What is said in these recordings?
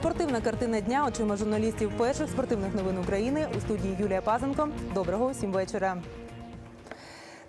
Спортивна картина дня очима журналістів перших спортивних новин України у студії Юлія Пазенко. Доброго усім вечора.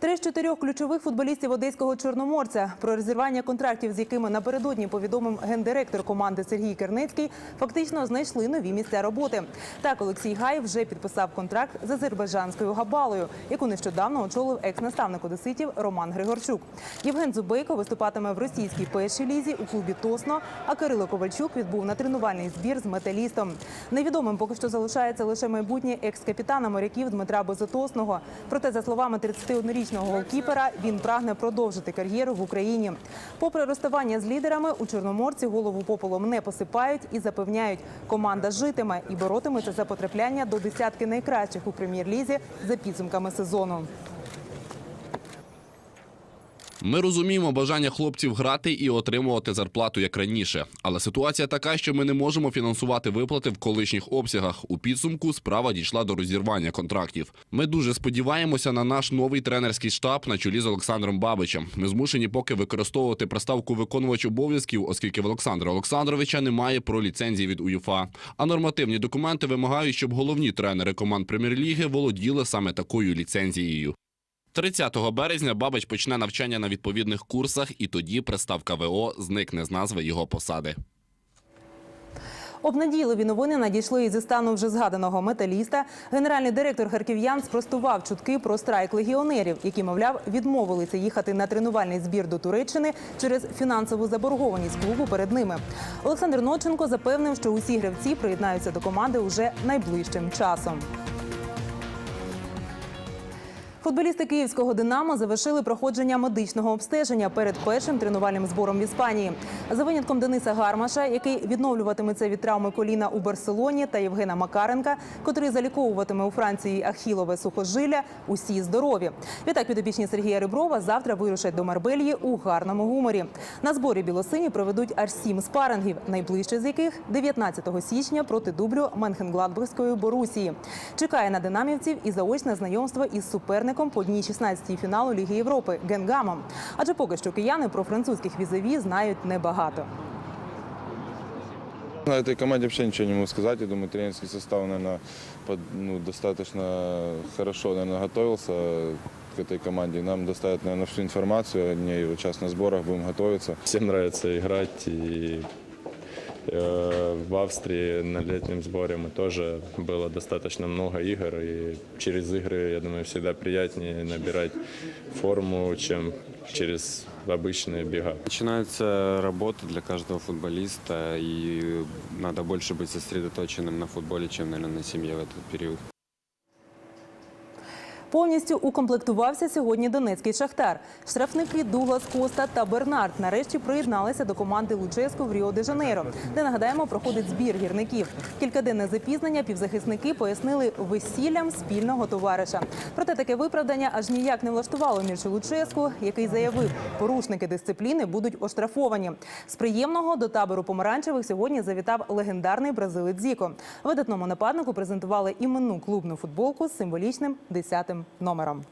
Три з чотирьох ключових футболістів одеського чорноморця, про розірвання контрактів, з якими напередодні повідомив гендиректор команди Сергій Кернецький, фактично знайшли нові місця роботи. Так, Олексій Гай вже підписав контракт з азербайджанською габалою, яку нещодавно очолив екс-наставник одеситів Роман Григорчук. Євген Зубейко виступатиме в російській першій лізі у клубі Тосно. А Кирило Ковальчук відбув на тренувальний збір з металістом. Невідомим поки що залишається лише майбутнє екс-капітана моряків Дмитра Безотосного. Проте, за словами 31-річного голкіпера, він прагне продовжити кар'єру в Україні. Попри розставання з лідерами, у Чорноморці голову пополом не посипають і запевняють, команда житиме і боротиметься за потрапляння до десятки найкращих у прем'єр-лізі за підсумками сезону. Ми розуміємо бажання хлопців грати і отримувати зарплату як раніше. Але ситуація така, що ми не можемо фінансувати виплати в колишніх обсягах. У підсумку справа дійшла до розірвання контрактів. Ми дуже сподіваємося на наш новий тренерський штаб на чолі з Олександром Бабичем. Ми змушені поки використовувати приставку виконувач обов'язків, оскільки в Олександра Олександровича немає про ліцензії від УЄФА. А нормативні документи вимагають, щоб головні тренери команд прем'єр-ліги володіли саме такою ліцензією. 30 березня Бабич почне навчання на відповідних курсах, і тоді приставка ВО зникне з назви його посади. Обнадійливі новини надійшли і зі стану вже згаданого металіста. Генеральний директор харків'ян спростував чутки про страйк легіонерів, які, мовляв, відмовилися їхати на тренувальний збір до Туреччини через фінансову заборгованість клубу перед ними. Олександр Ноченко запевнив, що усі гравці приєднаються до команди уже найближчим часом. Футболісти київського Динамо завершили проходження медичного обстеження перед першим тренувальним збором в Іспанії. За винятком Дениса Гармаша, який відновлюватиметься від травми коліна у Барселоні, та Євгена Макаренка, котрий заліковуватиме у Франції Ахілове сухожилля, усі здорові. Відтак підопічні Сергія Риброва завтра вирушать до Марбельї у гарному гуморі. На зборі білосині проведуть аж сім спарингів, найближче з яких 19 січня проти дублю Менхенгладбурзької Борусії. Чекає на динамівців і заочне знайомство із суперником по одній 16-й фіналу Ліги Європи Генгамом. Адже поки що кияни про французьких візові знають небагато. На этой команде вообще ничего не могу сказать. Я думаю, тренерский состав, наверное, под- ну, достаточно хорошо наверное, готовился к этой команде. Нам доставят, наверное, всю информацию о ней. Вот сейчас на сборах будем готовиться. Всем нравится играть, и э, в Австрии на летнем сборе мы тоже было достаточно много игр, и через игры, я думаю, всегда приятнее набирать форму, чем через обычные бега. Начинается работа для каждого футболиста, и надо больше быть сосредоточенным на футболе, чем, наверное, на семье в этот период. Повністю укомплектувався сьогодні донецький шахтар. Штрафники Дуглас Коста та Бернард нарешті приєдналися до команди Луческу в Ріо де Жанейро, де нагадаємо проходить збір гірників. Кількаденне запізнення півзахисники пояснили весіллям спільного товариша. Проте таке виправдання аж ніяк не влаштувало Мірчу Луческу, який заявив, порушники дисципліни будуть оштрафовані. З приємного до табору помаранчевих сьогодні завітав легендарний бразилець Зіко. Видатному нападнику презентували іменну клубну футболку з символічним 10-тим номером.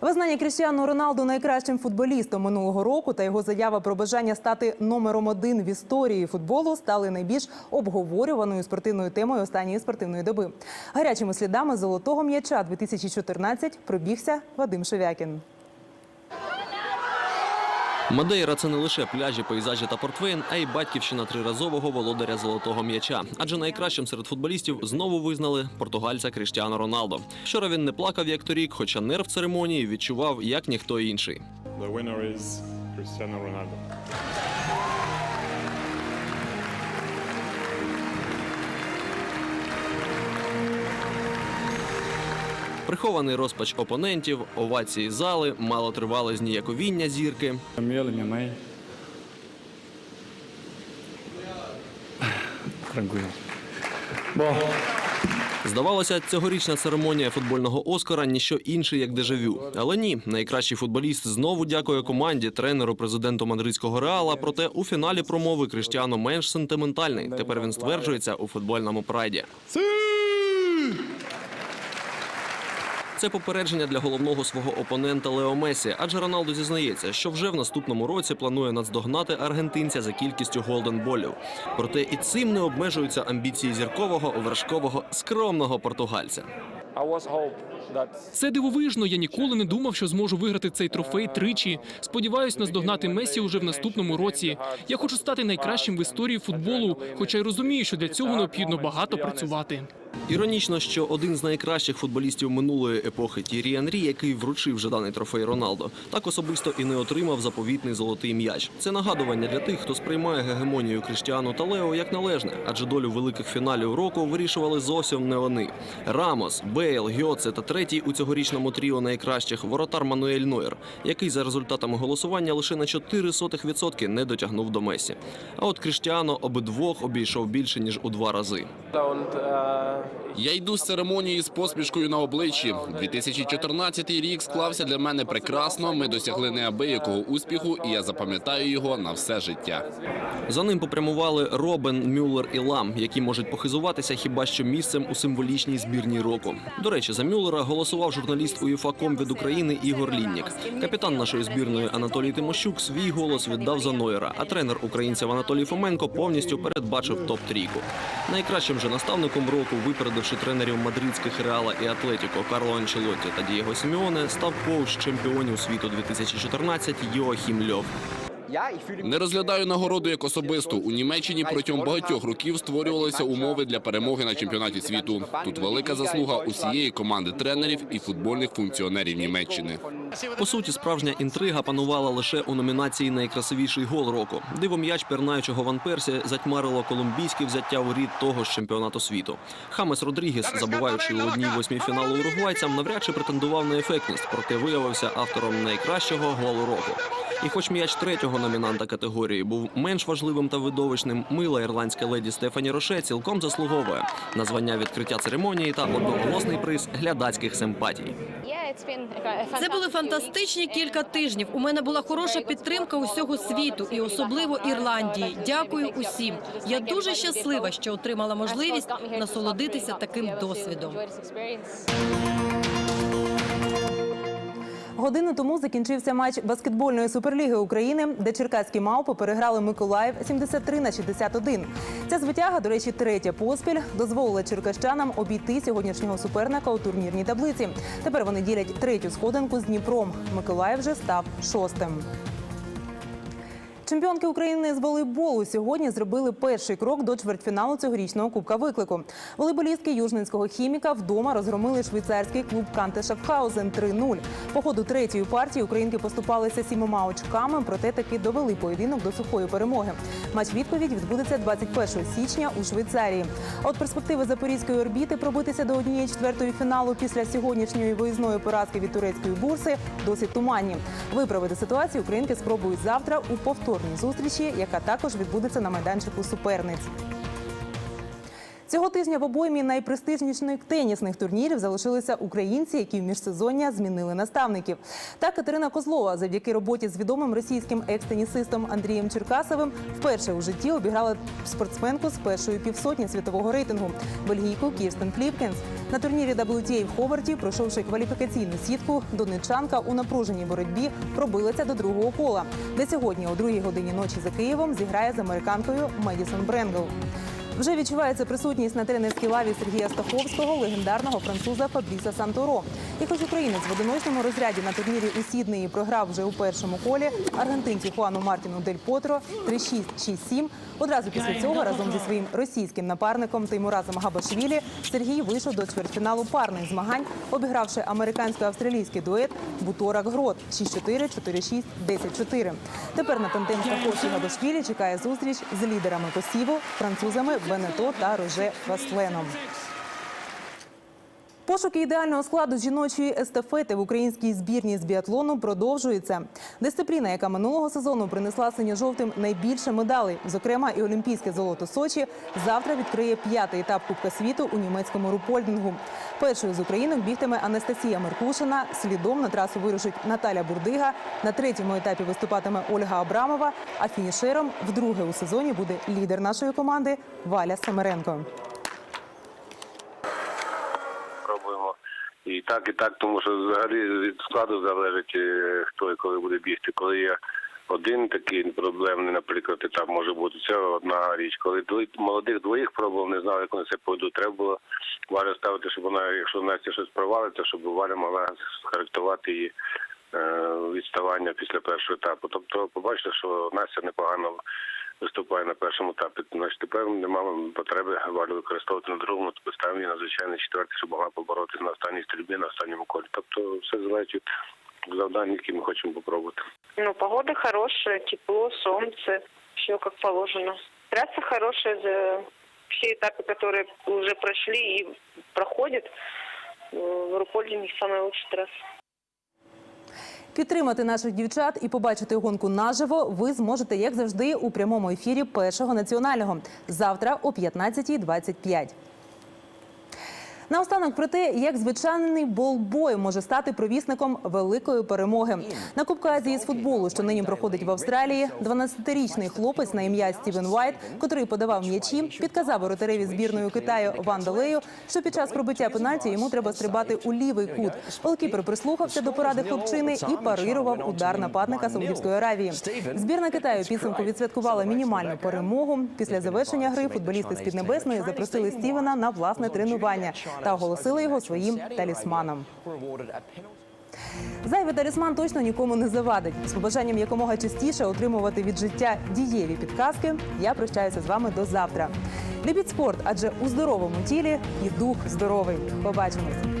Визнання Кріштіану Роналду найкращим футболістом минулого року та його заява про бажання стати номером один в історії футболу стали найбільш обговорюваною спортивною темою останньої спортивної доби. Гарячими слідами золотого м'яча 2014 пробігся Вадим Шевякін. Мадейра це не лише пляжі, пейзажі та портвейн, а й батьківщина триразового володаря золотого м'яча. Адже найкращим серед футболістів знову визнали португальця Кріштіану Роналдо. Вчора він не плакав як торік, хоча нерв церемонії відчував як ніхто інший. The Прихований розпач опонентів, овації зали, мало тривале зніяковіння зірки. Здавалося, цьогорічна церемонія футбольного Оскара ніщо інше, як дежавю. Але ні, найкращий футболіст знову дякує команді, тренеру, президенту мадридського реала. Проте у фіналі промови Криштіано менш сентиментальний. Тепер він стверджується у футбольному прайді. Це попередження для головного свого опонента Лео Месі, адже Роналду зізнається, що вже в наступному році планує наздогнати аргентинця за кількістю голденболів. Проте і цим не обмежуються амбіції зіркового, вершкового, скромного португальця. Це дивовижно. Я ніколи не думав, що зможу виграти цей трофей тричі. Сподіваюсь, наздогнати Месі уже в наступному році. Я хочу стати найкращим в історії футболу, хоча й розумію, що для цього необхідно багато працювати. Іронічно, що один з найкращих футболістів минулої епохи Тірі Анрі, який вручив вже даний трофей Роналдо, так особисто і не отримав заповітний золотий м'яч. Це нагадування для тих, хто сприймає гегемонію Кріштіану та Лео як належне, адже долю великих фіналів року вирішували зовсім не вони. Рамос, Бейл, Гьоце та третій у цьогорічному тріо найкращих воротар Мануель Нойер, який за результатами голосування лише на 0,04% не дотягнув до Месі. А от Кріштіано обидвох обійшов більше ніж у два рази. Я йду з церемонії з посмішкою на обличчі. 2014 рік склався для мене прекрасно. Ми досягли неабиякого успіху, і я запам'ятаю його на все життя. За ним попрямували Робен, Мюллер і Лам, які можуть похизуватися хіба що місцем у символічній збірній року. До речі, за Мюллера голосував журналіст УЄФА-ком від України Ігор Ліннік. Капітан нашої збірної Анатолій Тимощук свій голос віддав за Нойера, а тренер українців Анатолій Фоменко повністю передбачив топ-трійку. Найкращим же наставником року, випередивши тренерів мадридських Реала і Атлетіко Карло Анчелотті та Дієго Сімеоне, став коуч чемпіонів світу 2014 Йоахім Льов. Не розглядаю нагороду як особисту. У Німеччині протягом багатьох років створювалися умови для перемоги на чемпіонаті світу. Тут велика заслуга усієї команди тренерів і футбольних функціонерів Німеччини. По суті, справжня інтрига панувала лише у номінації Найкрасивіший гол року. Диво м'яч пернаючого Ван Персі затьмарило колумбійське взяття у рід того ж чемпіонату світу. Хамес Родрігес, забуваючи у одній восьмій фіналу уругвайцям, навряд чи претендував на ефектність, проте виявився автором найкращого голу року. І хоч м'яч третього номінанта категорії був менш важливим та видовищним, мила ірландська леді Стефані Роше цілком заслуговує на звання відкриття церемонії та одноголосний приз глядацьких симпатій. Це були фантастичні кілька тижнів. У мене була хороша підтримка усього світу і особливо Ірландії. Дякую усім. Я дуже щаслива, що отримала можливість насолодитися таким досвідом. Годину тому закінчився матч баскетбольної суперліги України, де черкаські мавпи переграли Миколаїв 73 на 61. Ця звитяга, до речі, третя поспіль, дозволила черкащанам обійти сьогоднішнього суперника у турнірній таблиці. Тепер вони ділять третю сходинку з Дніпром. Миколаїв вже став шостим. Чемпіонки України з волейболу сьогодні зробили перший крок до чвертьфіналу цьогорічного кубка виклику. Волейболістки южненського хіміка вдома розгромили швейцарський клуб Канте Шафхаузен 3-0. По ходу третьої партії українки поступалися сімома очками, проте таки довели поєдинок до сухої перемоги. Матч відповідь відбудеться 21 січня у Швейцарії. От перспективи запорізької орбіти пробитися до однієї четвертої фіналу після сьогоднішньої виїзної поразки від турецької бурси досить туманні. Виправити ситуацію українки спробують завтра у повторній зустрічі, яка також відбудеться на майданчику суперниць. Цього тижня в обоймі найпрестижніших тенісних турнірів залишилися українці, які в міжсезоння змінили наставників. Так Катерина Козлова, завдяки роботі з відомим російським екс-тенісистом Андрієм Черкасовим, вперше у житті обіграла спортсменку з першої півсотні світового рейтингу бельгійку Кірстен Фліпкенс. На турнірі WTA в Ховарті, пройшовши кваліфікаційну сітку, донечанка у напруженій боротьбі пробилася до другого кола, де сьогодні о другій годині ночі за Києвом зіграє з американкою Медісон Бренгл. Вже відчувається присутність на тренерській лаві Сергія Стаховського, легендарного француза Фабріса Санторо. І хоч українець в одиночному розряді на турнірі у Сіднеї програв вже у першому колі аргентинцю Хуану Мартіну Дель Потро 3-6, 6-7, одразу після цього разом зі своїм російським напарником Теймуразом Габашвілі Сергій вийшов до чвертьфіналу парних змагань, обігравши американсько-австралійський дует Буторак Грот 6-4, 4-6, 10-4. Тепер на тандем Стаховський Габашвілі чекає зустріч з лідерами посіву, французами Бенето та Роже Вастленом. Пошуки ідеального складу жіночої естафети в українській збірній з біатлону продовжуються. Дисципліна, яка минулого сезону принесла синьо-жовтим найбільше медалей, зокрема і олімпійське золото Сочі, завтра відкриє п'ятий етап Кубка світу у німецькому рупольдингу. Першою з українок бігтиме Анастасія Меркушина. Слідом на трасу вирушить Наталя Бурдига. На третьому етапі виступатиме Ольга Абрамова. А фінішером вдруге у сезоні буде лідер нашої команди Валя Семеренко. пробуємо і так і так, тому що взагалі від складу залежить, е, хто і коли буде бігти. Коли є один такий проблемний, наприклад, етап може бути це одна річ. Коли двоє- молодих двоїх пробував, не знав, як вони це пойдуть. Треба було Варю ставити, щоб вона, якщо Настя щось провалиться, щоб Валя могла схарактувати її е, відставання після першого етапу. Тобто, побачите, що Настя непогано виступає на першому етапі. Значить, тепер немає потреби Валю використовувати на другому, тобто ставимо її на звичайний четвертий, щоб могла поборотися на останній стрільбі, на останньому колі. Тобто все залежить від завдань, які ми хочемо попробувати. Ну, погода хорошая, тепло, солнце, все как положено. Трасса хорошая, за все этапы, которые уже прошли и проходят. э, В Руполье у них самая лучшая трасса. Підтримати наших дівчат і побачити гонку наживо ви зможете, як завжди, у прямому ефірі першого національного завтра о 15.25. Наостанок про те, як звичайний болбой може стати провісником великої перемоги на Кубку Азії з футболу, що нині проходить в Австралії. 12-річний хлопець на ім'я Стівен Вайт, котрий подавав м'ячі, підказав воротареві збірної Китаю Вандалею, що під час пробиття пенальті йому треба стрибати у лівий кут. Голкіпер прислухався до поради хлопчини і парирував удар нападника Саудівської Аравії. Збірна Китаю підсумку відсвяткувала мінімальну перемогу. Після завершення гри футболісти з Піднебесної запросили Стівена на власне тренування та оголосили його своїм талісманом. Зайвий талісман точно нікому не завадить. З побажанням якомога частіше отримувати від життя дієві підказки. Я прощаюся з вами до завтра. Любіть спорт, адже у здоровому тілі і дух здоровий. Побачимось.